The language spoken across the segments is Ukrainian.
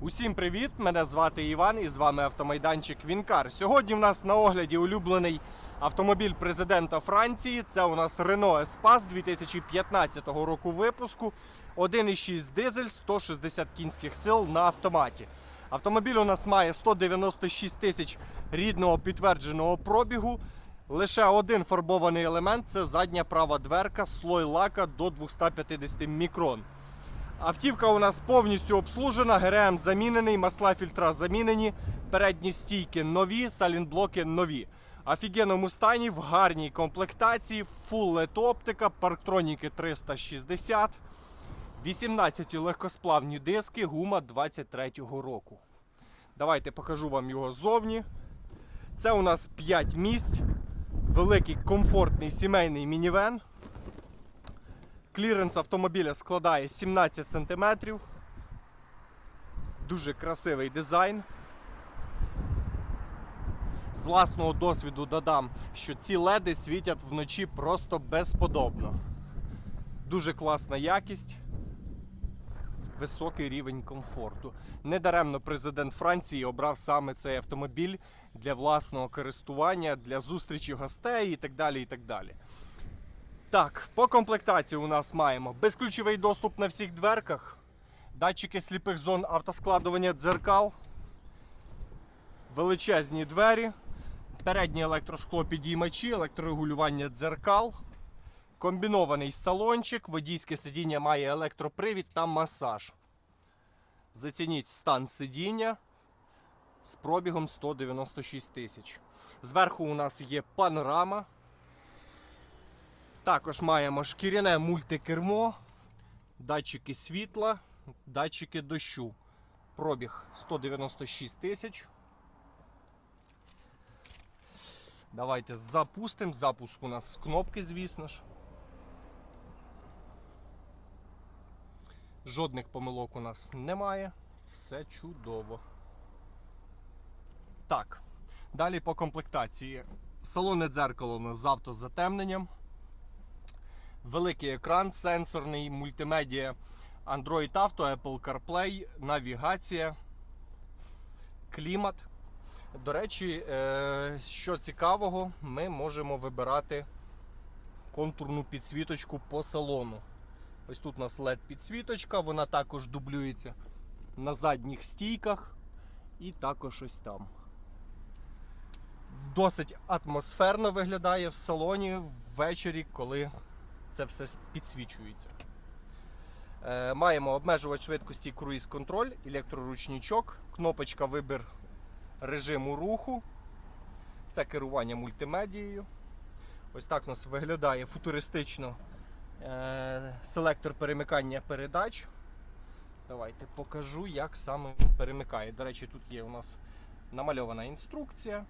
Усім привіт! Мене звати Іван і з вами автомайданчик Вінкар. Сьогодні в нас на огляді улюблений автомобіль президента Франції. Це у нас Renault Espace 2015 року випуску. 1,6 дизель, 160 кінських сил на автоматі. Автомобіль у нас має 196 тисяч рідного підтвердженого пробігу. Лише один фарбований елемент це задня права дверка, слой лака до 250 мікрон. Автівка у нас повністю обслужена, ГРМ замінений, масла фільтра замінені, передні стійки нові, салінблоки нові. Офігенному стані, в гарній комплектації, фул LED оптика, парктроніки 360, 18 легкосплавні диски, гума 23-го року. Давайте покажу вам його ззовні. Це у нас 5 місць, великий комфортний сімейний мінівен. Кліренс автомобіля складає 17 см. Дуже красивий дизайн. З власного досвіду додам, що ці леди світять вночі просто безподобно. Дуже класна якість, високий рівень комфорту. Недаремно президент Франції обрав саме цей автомобіль для власного користування, для зустрічі гостей і так далі. І так далі. Так, по комплектації у нас маємо безключовий доступ на всіх дверках, датчики сліпих зон автоскладування дзеркал, величезні двері, передні електросклопідіймачі, електрорегулювання дзеркал, комбінований салончик, водійське сидіння має електропривід та масаж. Зацініть стан сидіння з пробігом 196 тисяч. Зверху у нас є панорама. Також маємо шкіряне мультикермо, датчики світла, датчики дощу. Пробіг 196 тисяч. Давайте запустимо. Запуск у нас з кнопки, звісно ж. Жодних помилок у нас немає. Все чудово. Так. Далі по комплектації. Салонне дзеркало у нас з автозатемненням. Великий екран, сенсорний, мультимедіа, Android Auto, Apple CarPlay, навігація, клімат. До речі, е, що цікавого, ми можемо вибирати контурну підсвіточку по салону. Ось тут у нас LED підсвіточка, вона також дублюється на задніх стійках і також ось там. Досить атмосферно виглядає в салоні ввечері, коли це все підсвічується. Е, маємо обмежувач швидкості круїз контроль, електроручничок, кнопочка вибір режиму руху. Це керування мультимедією. Ось так у нас виглядає футуристично е, селектор перемикання передач. Давайте покажу, як саме він перемикає. До речі, тут є у нас намальована інструкція.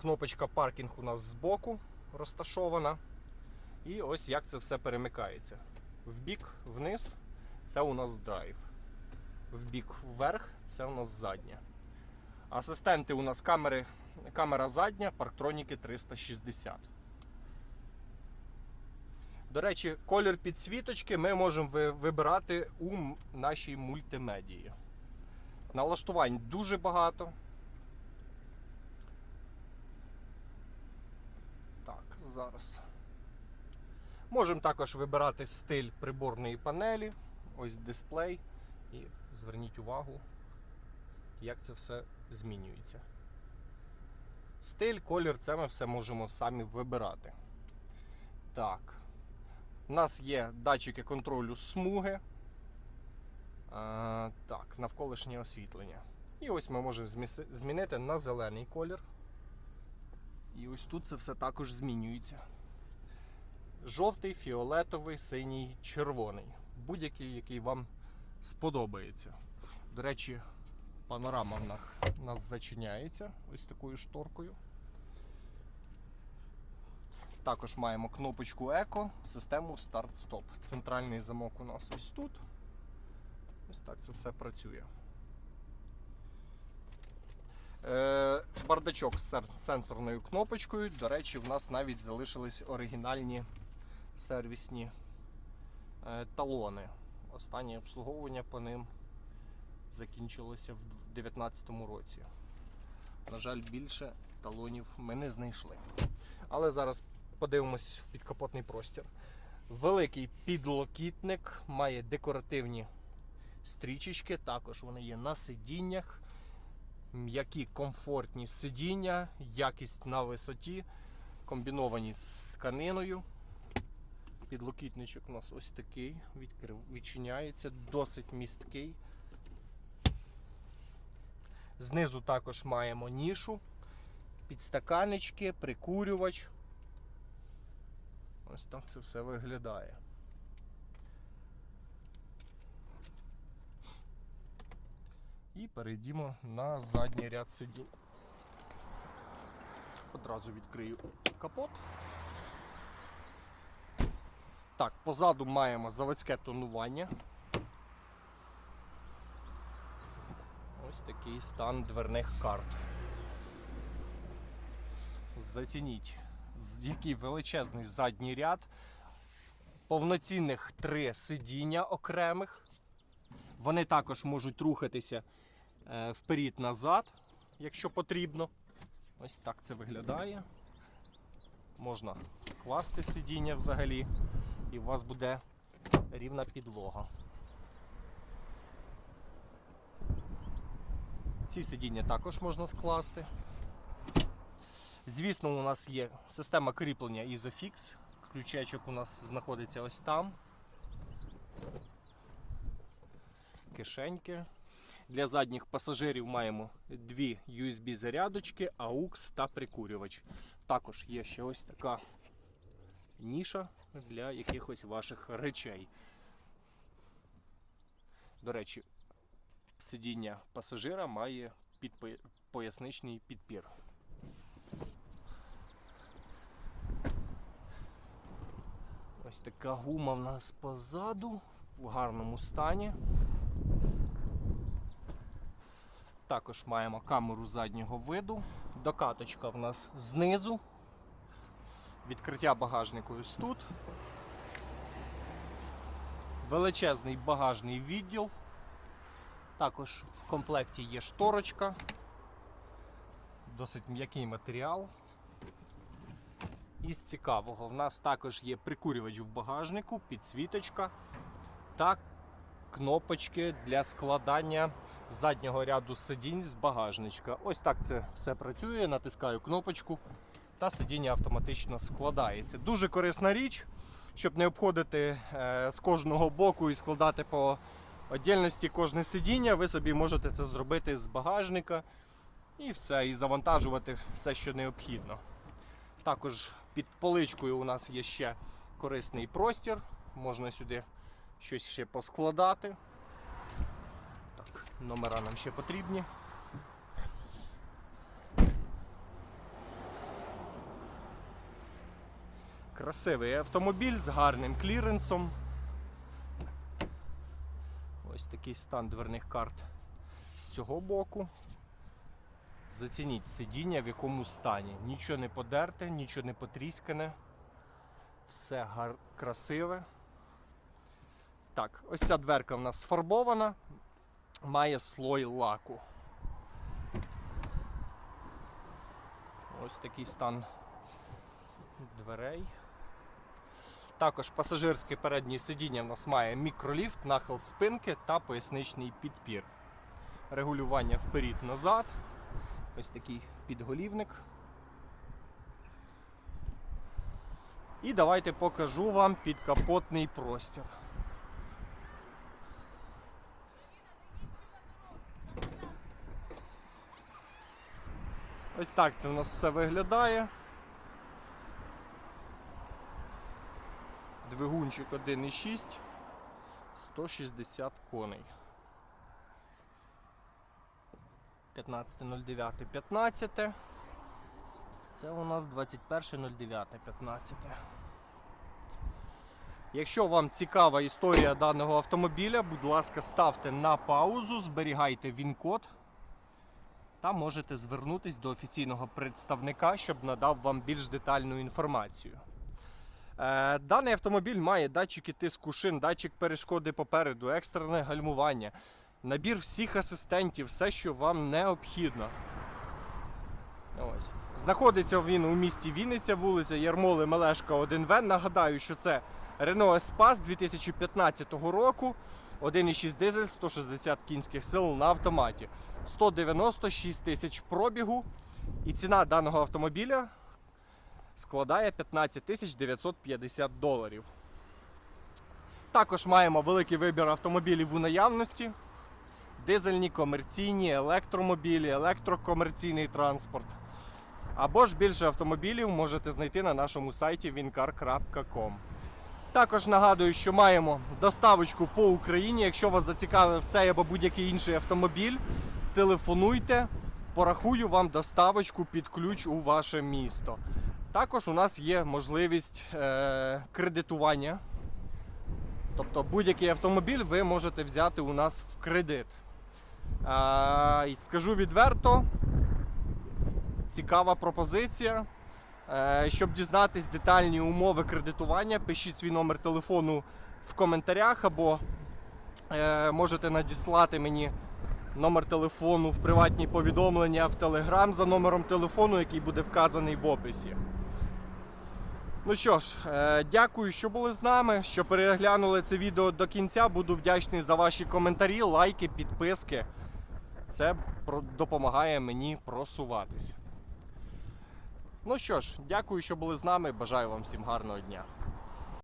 Кнопочка паркінг у нас збоку розташована. І ось як це все перемикається. Вбік, вниз це у нас драйв. Вбік вверх це у нас задня. Асистенти у нас камери, камера задня, парктроніки 360. До речі, колір підсвіточки ми можемо ви- вибирати у нашій мультимедії. Налаштувань дуже багато. Так, зараз. Можемо також вибирати стиль приборної панелі. Ось дисплей. І зверніть увагу, як це все змінюється. Стиль, колір це ми все можемо самі вибирати. Так. У нас є датчики контролю смуги. А, так, навколишнє освітлення. І ось ми можемо змінити на зелений колір. І ось тут це все також змінюється. Жовтий, фіолетовий, синій, червоний. Будь-який, який вам сподобається. До речі, панорама в нас, в нас зачиняється ось такою шторкою. Також маємо кнопочку Еко, систему старт-стоп. Центральний замок у нас ось тут. Ось так це все працює. Е, бардачок з сенсорною кнопочкою. До речі, в нас навіть залишились оригінальні сервісні е, талони. Останнє обслуговування по ним закінчилося в 2019 році. На жаль, більше талонів ми не знайшли. Але зараз подивимось в підкапотний простір. Великий підлокітник має декоративні стрічечки, також вони є на сидіннях. М'які комфортні сидіння, якість на висоті, комбіновані з тканиною. Підлокітничок у нас ось такий, відкрив, відчиняється, досить місткий. Знизу також маємо нішу, підстаканечки, прикурювач. Ось так це все виглядає. І перейдімо на задній ряд сидінь. Одразу відкрию капот. Так, позаду маємо заводське тонування. Ось такий стан дверних карт. Зацініть, який величезний задній ряд. Повноцінних три сидіння окремих. Вони також можуть рухатися е, вперед-назад, якщо потрібно. Ось так це виглядає. Можна скласти сидіння взагалі, і у вас буде рівна підлога. Ці сидіння також можна скласти. Звісно, у нас є система кріплення Isofix. Ключечок у нас знаходиться ось там. Кишеньки. Для задніх пасажирів маємо дві USB-зарядочки, AUX та прикурювач. Також є ще ось така ніша для якихось ваших речей. До речі, сидіння пасажира має поясничний підпір. Ось така гума в нас позаду в гарному стані. Також маємо камеру заднього виду. Докаточка в нас знизу. Відкриття багажнику ось тут. Величезний багажний відділ. Також в комплекті є шторочка. Досить м'який матеріал. Із цікавого, в нас також є прикурювач в багажнику, підсвіточка та кнопочки для складання заднього ряду сидінь з багажничка. Ось так це все працює. Натискаю кнопочку та сидіння автоматично складається. Дуже корисна річ, щоб не обходити е, з кожного боку і складати по віддільності кожне сидіння. Ви собі можете це зробити з багажника і все, і завантажувати все, що необхідно. Також під поличкою у нас є ще корисний простір. Можна сюди щось ще поскладати. Так, номера нам ще потрібні. Красивий автомобіль з гарним кліренсом. Ось такий стан дверних карт з цього боку. Зацініть сидіння в якому стані. Нічого не подерте, нічого не потріскане. Все гар... красиве. Так, ось ця дверка в нас фарбована, має слой лаку. Ось такий стан дверей. Також пасажирське переднє сидіння в нас має мікроліфт, нахил спинки та поясничний підпір. Регулювання вперед-назад. Ось такий підголівник. І давайте покажу вам підкапотний простір. Ось так це у нас все виглядає. Двигунчик 1,6, 160 коней. 15.09 15. Це у нас 21.09 15. Якщо вам цікава історія даного автомобіля, будь ласка, ставте на паузу, зберігайте він-код та можете звернутись до офіційного представника, щоб надав вам більш детальну інформацію. Е, Даний автомобіль має датчики тиску шин, датчик перешкоди попереду, екстрене гальмування, набір всіх асистентів, все, що вам необхідно. Ось. Знаходиться він у місті Вінниця, вулиця Ярмоли Мелешка 1В. Нагадаю, що це Renault Espace 2015 року. 1,6 дизель, 160 кінських сил на автоматі. 196 тисяч пробігу. І ціна даного автомобіля складає 15 тисяч 950 доларів. Також маємо великий вибір автомобілів у наявності. Дизельні, комерційні, електромобілі, електрокомерційний транспорт. Або ж більше автомобілів можете знайти на нашому сайті wincar.com. Також нагадую, що маємо доставочку по Україні. Якщо вас зацікавив цей або будь-який інший автомобіль, телефонуйте, порахую вам доставочку під ключ у ваше місто. Також у нас є можливість е- кредитування. Тобто будь-який автомобіль ви можете взяти у нас в кредит. І скажу відверто, цікава пропозиція. Е, Щоб дізнатись детальні умови кредитування, пишіть свій номер телефону в коментарях або е, можете надіслати мені номер телефону в приватні повідомлення в Telegram за номером телефону, який буде вказаний в описі. Ну що ж, е, дякую, що були з нами, що переглянули це відео до кінця. Буду вдячний за ваші коментарі, лайки, підписки. Це допомагає мені просуватись. Ну що ж, дякую, що були з нами. Бажаю вам всім гарного дня.